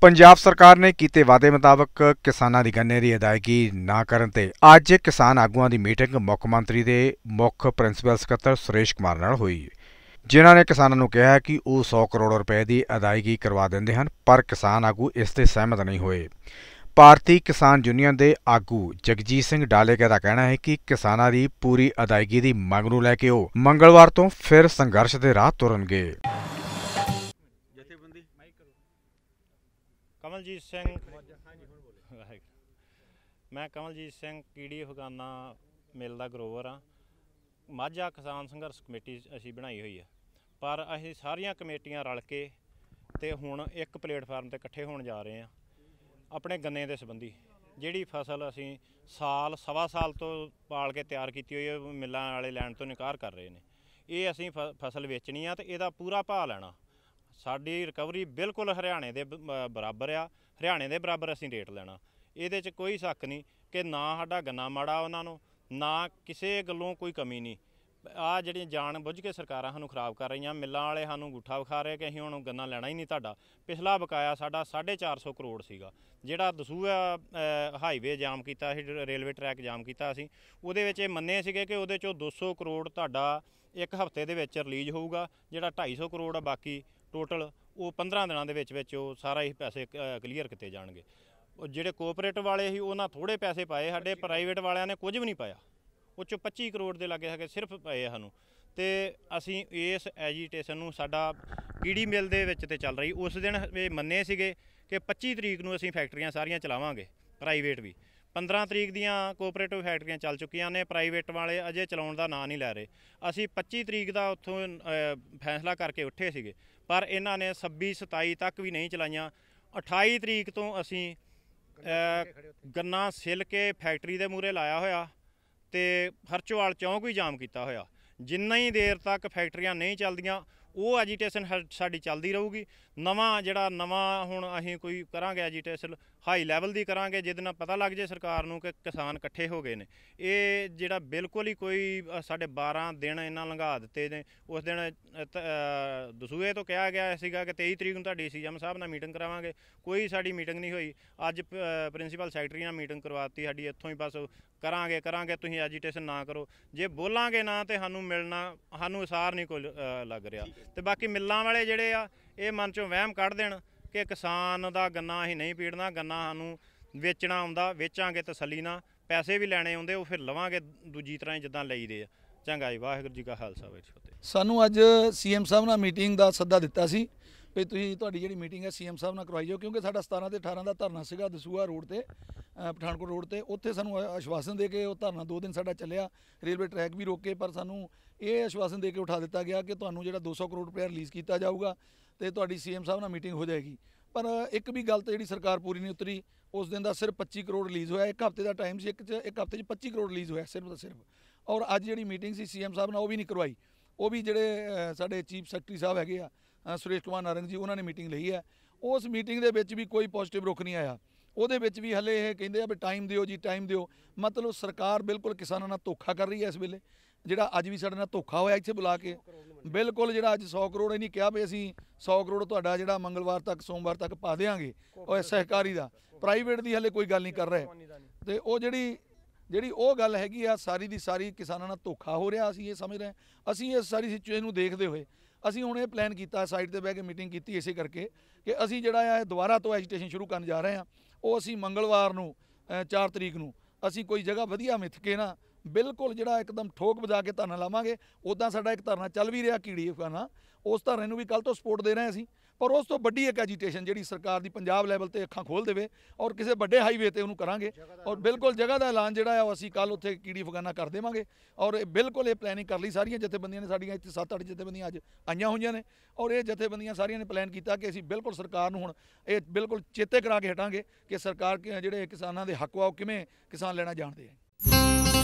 ਪੰਜਾਬ ਸਰਕਾਰ ਨੇ ਕੀਤੇ ਵਾਅਦੇ ਮੁਤਾਬਕ ਕਿਸਾਨਾਂ ਦੀ ਗੰਨੇ ਦੀ ਅਦਾਇਗੀ ਨਾ ਕਰਨ ਤੇ ਅੱਜ ਕਿਸਾਨ ਆਗੂਆਂ ਦੀ ਮੀਟਿੰਗ ਮੁੱਖ ਮੰਤਰੀ ਦੇ ਮੁੱਖ ਪ੍ਰਿੰਸੀਪਲ ਸਕੱਤਰ ਸੁਰੇਸ਼ ਕੁਮਾਰ ਨਾਲ ਹੋਈ। ਜਿਨ੍ਹਾਂ ਨੇ ਕਿਸਾਨਾਂ ਨੂੰ ਕਿਹਾ ਕਿ ਉਹ 100 ਕਰੋੜ ਰੁਪਏ ਦੀ ਅਦਾਇਗੀ ਕਰਵਾ ਦਿੰਦੇ ਹਨ, ਪਰ ਕਿਸਾਨ ਆਗੂ ਇਸ ਤੇ ਸਹਿਮਤ ਨਹੀਂ ਹੋਏ। ਭਾਰਤੀ ਕਿਸਾਨ ਯੂਨੀਅਨ ਦੇ ਆਗੂ ਜਗਜੀਤ ਸਿੰਘ ਡਾਲੇਕੇ ਦਾ ਕਹਿਣਾ ਹੈ ਕਿ ਕਿਸਾਨਾਂ ਦੀ ਪੂਰੀ ਅਦਾਇਗੀ ਦੀ ਮੰਗ ਨੂੰ ਲੈ ਕੇ ਉਹ ਮੰਗਲਵਾਰ ਤੋਂ ਫਿਰ ਸੰਘਰਸ਼ ਦੇ ਰਾਹ ਤੁਰਨਗੇ। ਕਮਲਜੀਤ ਸਿੰਘ। ਮੈਂ ਕਮਲਜੀਤ ਸਿੰਘ ਕੀੜੀ ਅਫਗਾਨਾ ਮਿਲ ਦਾ ਗਰੋਵਰ ਆ ਮਾਝਾ ਕਿਸਾਨ ਸੰਘਰਸ਼ ਕਮੇਟੀ ਅਸੀਂ ਬਣਾਈ ਹੋਈ ਆ। ਪਰ ਅਸੀਂ ਸਾਰੀਆਂ ਕਮੇਟੀਆਂ ਰਲ ਕੇ ਤੇ ਹੁਣ ਇੱਕ ਪਲੇਟਫਾਰਮ ਤੇ ਇਕੱਠੇ ਹੋਣ ਜਾ ਰਹੇ ਆ ਆਪਣੇ ਗੰਨੇ ਦੇ ਸੰਬੰਧੀ। ਜਿਹੜੀ ਫਸਲ ਅਸੀਂ ਸਾਲ ਸਵਾ ਸਾਲ ਤੋਂ ਪਾਲ ਕੇ ਤਿਆਰ ਕੀਤੀ ਹੋਈ ਹੈ ਮਿੱਲਾਂ ਵਾਲੇ ਲੈਣ ਤੋਂ ਇਨਕਾਰ ਕਰ ਰਹੇ ਨੇ। ਇਹ ਅਸੀਂ ਫਸਲ ਵੇਚਣੀ ਆ ਤੇ ਇਹਦਾ ਪੂਰਾ ਭਾਅ ਲੈਣਾ। ਸਾਡੀ ਰਿਕਵਰੀ ਬਿਲਕੁਲ ਹਰਿਆਣੇ ਦੇ ਬ- ਬਰਾਬਰ ਆ। ਹਰਿਆਣੇ ਦੇ ਬਰਾਬਰ ਅਸੀਂ ਰੇਟ ਲੈਣਾ। ਇਹਦੇ 'ਚ ਕੋਈ ਸ਼ੱਕ ਨਹੀਂ ਕਿ ਨਾ ਸਾਡਾ ਗੰਨਾ ਮਾੜਾ ਉਹਨਾਂ ਨੂੰ, ਨਾ ਕਿਸੇ ਗੱਲੋਂ ਕੋਈ ਕਮੀ ਨਹੀਂ। ਆ ਜਿਹੜੀਆਂ ਜਾਣ ਬੁੱਝ ਕੇ ਸਰਕਾਰਾਂ ਸਾਨੂੰ ਖਰਾਬ ਕਰ ਰਹੀਆਂ, ਮਿੱਲਾਂ ਵਾਲੇ ਸਾਨੂੰ ਗੁੱਠਾ ਵਿਖਾ ਰਹੇ ਕਿ ਅਸੀਂ ਹੁਣ ਗੰਨਾ ਲੈਣਾ ਹੀ ਨਹੀਂ ਤੁਹਾਡਾ। ਪਿਛਲਾ ਬਕਾਇਆ ਸਾਡਾ 450 ਕਰੋੜ ਸੀਗਾ। ਜਿਹੜਾ ਦਸੂਆ ਹਾਈਵੇ ਜਾਮ ਕੀਤਾ ਸੀ ਰ- ਰੇਲਵੇ ਟਰੈਕ ਜਾਮ ਕੀਤਾ ਸੀ, ਉਹਦੇ ਵਿੱਚ ਇਹ ਮੰਨੇ ਸੀਗੇ ਕਿ ਉਹਦੇ ਚੋਂ 200 ਕਰੋੜ ਤੁਹਾਡਾ ਇੱਕ ਹਫ਼ਤੇ ਦੇ ਵਿੱਚ ਰਿਲੀਜ਼ ਹੋਊਗਾ, ਜਿਹੜਾ 250 ਕਰੋੜ ਆ ਬਾਕੀ ਟੋਟਲ ਉਹ 15 ਦਿਨਾਂ ਦੇ ਵਿੱਚ ਵਿੱਚ ਉਹ ਸਾਰਾ ਹੀ ਪੈਸੇ ਕਲੀਅਰ ਕੀਤੇ ਜਾਣਗੇ। ਉਹ ਜਿਹੜੇ ਕੋਆਪਰੇਟਿਵ ਵਾਲੇ ਸੀ, ਉਹਨਾਂ ਥੋੜੇ ਪੈਸੇ ਪਾਏ, ਸਾਡੇ ਪ੍ਰਾਈਵੇਟ ਵਾਲਿਆਂ ਨੇ ਕੁਝ ਵੀ ਨਹੀਂ ਪਾਇਆ। ਉਹ ਚੋਂ 25 ਕਰੋੜ ਦੇ ਲਾਗੇ ਹੈਗੇ ਸਿਰਫ ਪਏ ਸਾਨੂੰ। ਤੇ ਅਸੀਂ ਇਸ ਐਜੀਟੇਸ਼ਨ ਨੂੰ ਸਾਡਾ ਕੀੜੀ ਮਿਲ ਦੇ ਵਿੱਚ ਤੇ ਚੱਲ ਰਹੀ। ਉਸ ਦਿਨ ਇਹ ਮੰਨੇ ਸੀਗੇ ਕਿ 25 ਤਰੀਕ ਨੂੰ ਅਸੀਂ ਫੈਕਟਰੀਆਂ ਸਾਰੀਆਂ ਚਲਾਵਾਂਗੇ ਪ੍ਰਾਈਵੇਟ ਵੀ। 15 ਤਰੀਕ ਦੀਆਂ ਕੋਆਪਰੇਟਿਵ ਫੈਕਟਰੀਆਂ ਚੱਲ ਚੁੱਕੀਆਂ ਨੇ ਪ੍ਰਾਈਵੇਟ ਵਾਲੇ ਅਜੇ ਚਲਾਉਣ ਦਾ ਨਾਂ ਨਹੀਂ ਲੈ ਰਹੇ। ਅਸੀਂ 25 ਤਰੀਕ ਦਾ ਉੱਥੋਂ ਫੈਸਲਾ ਕਰਕੇ ਉੱਠੇ ਸੀਗੇ, ਪਰ ਇਹਨਾਂ ਨੇ 26 27 ਤੱਕ ਵੀ ਨਹੀਂ ਚਲਾਈਆਂ। 28 ਤਰੀਕ ਤੋਂ ਅਸੀਂ ਗੰਨਾ ਛਿੱਲ ਕੇ ਫੈਕਟਰੀ ਦੇ ਮੂਹਰੇ ਲਾਇਆ ਹੋਇਆ ਤੇ ਹਰਚੋਵਾਲ ਚੌਂਕ ਵੀ ਜਾਮ ਕੀਤਾ ਹੋਇਆ। ਜਿੰਨਾ ਹੀ ਦੇਰ ਤੱਕ ਫੈਕਟਰੀਆਂ ਨਹੀਂ ਚੱਲਦੀਆਂ, ਉਹ ਐਜੀਟੇਸ਼ਨ ਸਾਡੀ ਚੱਲਦੀ ਰਹੂਗੀ। ਨਵਾਂ ਜਿਹੜਾ ਨਵਾਂ ਹੁਣ ਅਸੀਂ ਕੋਈ ਕਰਾਂਗੇ ਐਜੀਟੇਸ਼ਨ ਹਾਈ ਲੈਵਲ ਦੀ ਕਰਾਂਗੇ ਜਿਹਦੇ ਨਾਲ ਪਤਾ ਲੱਗ ਜੇ ਸਰਕਾਰ ਨੂੰ ਕਿ ਕਿਸਾਨ ਇਕੱਠੇ ਹੋ ਗਏ ਨੇ। ਇਹ ਜਿਹੜਾ ਬਿਲਕੁਲ ਹੀ ਕੋਈ ਸਾਡੇ 12 ਦਿਨ ਇਹਨਾਂ ਲੰਘਾ ਦਿੱਤੇ ਨੇ। ਉਸ ਦਿਨ ਅ, ਦਸੂਏ ਤੋਂ ਕਿਹਾ ਗਿਆ ਸੀਗਾ ਕਿ 23 ਤਰੀਕ ਨੂੰ ਤੁਹਾਡੀ ਸੀਐਮ ਸਾਹਿਬ ਨਾਲ ਮੀਟਿੰਗ ਕਰਾਵਾਂਗੇ। ਕੋਈ ਸਾਡੀ ਮੀਟਿੰਗ ਨਹੀਂ ਹੋਈ। ਅੱਜ ਪ੍ਰਿੰਸੀਪਲ ਸੈਕਟਰੀ ਨਾਲ ਮੀਟਿੰਗ ਕਰਵਾਤੀ ਸਾਡੀ ਇੱਥੋਂ ਹੀ ਬਸ ਕਰਾਂਗੇ ਕਰਾਂਗੇ ਤੁਸੀਂ ਐਜੀਟੇਸ਼ਨ ਨਾ ਕਰੋ। ਜੇ ਬੋਲਾਂਗੇ ਨਾ ਤੇ ਸਾਨੂੰ ਮਿਲਣਾ ਸਾਨੂੰ ਅਸਾਰ ਨਹੀਂ ਕੋਈ ਲੱਗ ਰਿਹਾ। ਤੇ ਬਾਕੀ ਮਿੱਲਾਂ ਵਾਲੇ ਜਿਹੜੇ ਆ ਇਹ ਮਨ ਚੋਂ ਵਹਿਮ ਕੱਢ ਦੇਣ। ਕਿ ਕਿਸਾਨ ਦਾ ਗੰਨਾ ਅਸੀਂ ਨਹੀਂ ਪੀੜਨਾ, ਗੰਨਾ ਸਾਨੂੰ ਵੇਚਣਾ ਆਉਂਦਾ, ਵੇਚਾਂਗੇ ਤਸੱਲੀ ਨਾਲ, ਪੈਸੇ ਵੀ ਲੈਣੇ ਆਉਂਦੇ, ਉਹ ਫਿਰ ਲਵਾਂਗੇ ਦੂਜੀ ਤਰ੍ਹਾਂ ਹੀ ਜਿੱਦਾਂ ਲਈਦੇ ਆ। ਚੰਗਾ ਜੀ, ਵਾਹਿਗੁਰੂ ਜੀ ਕਾ ਖਾਲਸਾ, ਵਾਹਿਗੁਰੂ ਜੀ ਸਾਨੂੰ ਅੱਜ ਸੀਐਮ ਸਾਹਿਬ ਨਾਲ ਮੀਟਿੰਗ ਦਾ ਸੱਦਾ ਦਿੱਤਾ ਸੀ ਵੀ ਤੁਸੀਂ ਤੁਹਾਡੀ ਜਿਹੜੀ ਮੀਟਿੰਗ ਹੈ ਸੀਐਮ ਸਾਹਿਬ ਨਾਲ ਕਰਵਾਈ ਜਾਓ, ਕਿਉਂਕਿ ਸਾਡਾ 17 ਤੇ 18 ਦਾ ਧਰਨਾ ਸੀਗਾ ਦਸੂਆ ਰੋਡ ਤੇ ਪਠਾਨਕੋਟ ਰੋਡ ਤੇ, ਉੱਥੇ ਸਾਨੂੰ ਆਸ਼ਵਾਸਨ ਦੇ ਕੇ ਉਹ ਧਰਨਾ ਦੋ ਦਿਨ ਸਾਡਾ ਚੱਲਿਆ। ਰੇਲਵੇ ਟਰੈਕ ਵੀ ਰੋਕੇ ਪਰ ਸਾਨੂੰ ਇਹ ਆਸ਼ਵਾਸਨ ਦੇ ਕੇ ਉਠਾ ਦਿੱਤਾ ਗਿਆ ਕਿ ਤੁਹਾਨੂੰ ਜਿਹੜਾ 200 ਕਰੋੜ ਰੁਪਏ ਰਿਲੀਜ਼ ਕੀਤਾ ਜਾਊਗਾ ਤੇ ਤੁਹਾਡੀ ਸੀਐਮ ਸਾਹਿਬ ਨਾਲ ਮੀਟਿੰਗ ਹੋ ਜਾਏਗੀ। ਪਰ ਇੱਕ ਵੀ ਗੱਲ ਤੇ ਜਿਹੜੀ ਸਰਕਾਰ ਪੂਰੀ ਨਹੀਂ ਉਤਰੀ, ਉਸ ਦਿਨ ਦਾ ਸਿਰਫ 25 ਕਰੋੜ ਰਿਲੀਜ਼ ਹੋਇਆ। ਇੱਕ ਹਫ਼ਤੇ ਦਾ ਟਾਈਮ ਸੀ, ਇੱਕ ਚ, ਇੱਕ ਹਫ਼ਤੇ 'ਚ 25 ਕਰੋੜ ਰਿਲੀਜ਼ ਹੋਇਆ, ਸਿਰਫ ਤਾਂ ਸਿਰਫ। ਔਰ ਅੱਜ ਜਿਹੜੀ ਮੀਟਿੰਗ ਸੀ ਸੀਐਮ ਸਾਹਿਬ ਨਾਲ, ਉਹ ਵੀ ਨਹੀਂ ਕਰਵਾਈ। ਉਹ ਵੀ ਜਿਹੜੇ ਸਾਡੇ ਚੀਫ ਸੈਕਟਰੀ ਸਾਹਿਬ ਹੈਗੇ ਆ ਸੁਰੇਸ਼ ਕੁਮਾਰ ਨਾਰੰਗ ਜੀ, ਉਹਨਾਂ ਨੇ ਮੀਟਿੰਗ ਲਈ ਹੈ। ਉਸ ਮੀਟਿੰਗ ਦੇ ਵਿੱਚ ਵੀ ਕੋਈ ਪੋਜ਼ਿਟਿਵ ਰੁਖ ਨਹੀਂ ਆਇਆ। ਉਹਦੇ ਵਿੱਚ ਵੀ ਹਲੇ ਇਹ ਕਹਿੰਦੇ ਆ ਵੀ ਟਾਈਮ ਦਿਓ ਜੀ ਟਾਈਮ ਦਿਓ। ਮਤਲਬ ਸਰਕਾਰ ਬਿਲਕੁਲ ਕਿਸਾਨਾਂ ਨਾਲ ਧੋਖਾ ਕਰ ਰਹੀ ਹੈ ਇਸ ਵੇਲੇ। ਜਿਹੜਾ ਅੱਜ ਵੀ ਸਾਡੇ ਨਾਲ ਧੋਖਾ ਹੋਇਆ ਇੱਥੇ ਬੁਲਾ ਕੇ। ਬਿਲਕੁਲ ਜਿਹੜਾ ਅੱਜ 100 ਕਰੋੜ ਇਹ ਨਹੀਂ ਕਿਹਾ ਵੀ ਅਸੀਂ 100 ਕਰੋੜ ਤੁਹਾਡਾ ਜਿਹੜਾ ਮੰਗਲਵਾਰ ਤੱਕ, ਸੋਮਵਾਰ ਤੱਕ ਪਾ ਦੇਵਾਂਗੇ ਉਹ ਸਹਿਕਾਰੀ ਦਾ। ਪ੍ਰਾਈਵੇਟ ਦੀ ਹਲੇ ਕੋਈ ਗੱਲ ਨਹੀਂ ਕਰ ਰਹੇ। ਤੇ ਉਹ ਜਿਹੜੀ ਜਿਹੜੀ ਉਹ ਗੱਲ ਹੈਗੀ ਆ, ਸਾਰੀ ਦੀ ਸਾਰੀ ਕਿਸਾਨਾਂ ਨਾਲ ਧੋਖਾ ਹੋ ਰਿਹਾ ਅਸੀਂ ਇਹ ਸਮਝ ਰਹੇ ਅਸੀਂ ਇਸ ਸਾਰੀ ਸਿਚੁਏਸ਼ਨ ਨੂੰ ਦੇਖਦੇ ਹੋਏ, ਅਸੀਂ ਹੁਣ ਇਹ ਪਲਾਨ ਕੀਤਾ ਸਾਈਡ ਤੇ ਬਹਿ ਕੇ ਮੀਟਿੰਗ ਕੀਤੀ ਇਸੇ ਕਰਕੇ ਕਿ ਅਸੀਂ ਜਿਹੜਾ ਆ ਦੁਬਾਰਾ ਤੋਂ ਐਜੀਟੇਸ਼ਨ ਸ਼ੁਰੂ ਕਰਨ ਜਾ ਰਹੇ ਹਾਂ। ਉਹ ਅਸੀਂ ਮੰਗਲਵਾਰ ਨੂੰ 4 ਤਰੀਕ ਨੂੰ ਅਸੀਂ ਕੋਈ ਜਗ੍ਹਾ ਵਧੀਆ ਮਿੱਥ ਕੇ ਨਾ ਬਿਲਕੁਲ ਜਿਹੜਾ ਇੱਕਦਮ ਠੋਕ ਵਜਾ ਕੇ ਧਰਨਾ ਲਾਵਾਂਗੇ ਉਦਾਂ ਸਾਡਾ ਇੱਕ ਧਰਨਾ ਚੱਲ ਵੀ ਰਿਹਾ ਕੀੜੀ ਅਫਗਾਨਾ ਉਸ ਧਰਨੇ ਨੂੰ ਵੀ ਕੱਲ ਤੋਂ ਸਪੋਰਟ ਦੇ ਰਹੇ ਅਸੀਂ। ਪਰ ਉਸ ਤੋਂ ਵੱਡੀ ਇੱਕ ਐਜੀਟੇਸ਼ਨ ਜਿਹੜੀ ਸਰਕਾਰ ਦੀ ਪੰਜਾਬ ਲੈਵਲ ਤੇ ਅੱਖਾਂ ਖੋਲ ਦੇਵੇ ਔਰ ਕਿਸੇ ਵੱਡੇ ਹਾਈਵੇ ਤੇ ਉਹਨੂੰ ਕਰਾਂਗੇ। ਔਰ ਬਿਲਕੁਲ ਜਗ੍ਹਾ ਦਾ ਐਲਾਨ ਜਿਹੜਾ ਆ ਉਹ ਅਸੀਂ ਕੱਲ ਉੱਥੇ ਕੀੜੀ ਫਗਾਨਾ ਕਰ ਦੇਵਾਂਗੇ। ਔਰ ਇਹ ਬਿਲਕੁਲ ਇਹ ਪਲੈਨਿੰਗ ਕਰ ਲਈ ਸਾਰੀਆਂ ਜਥੇਬੰਦੀਆਂ ਨੇ। ਸਾਡੀਆਂ ਇੱਥੇ 7-8 ਜਥੇਬੰਦੀਆਂ ਅੱਜ ਆਈਆਂ ਹੋਈਆਂ ਨੇ। ਔਰ ਇਹ ਜਥੇਬੰਦੀਆਂ ਸਾਰੀਆਂ ਨੇ ਪਲਾਨ ਕੀਤਾ ਕਿ ਅਸੀਂ ਬਿਲਕੁਲ ਸਰਕਾਰ ਨੂੰ ਹੁਣ ਇਹ ਬਿਲਕੁਲ ਚੇਤੇ ਕਰਾ ਕੇ ਹਟਾਂਗੇ ਕਿ ਸਰਕਾਰ ਕਿ ਜਿਹੜੇ ਕਿਸਾਨਾਂ ਦੇ ਹੱਕ ਵਾ ਉਹ ਕਿਵੇਂ ਕਿਸਾਨ ਲੈਣਾ ਜਾਣਦੇ ਆ।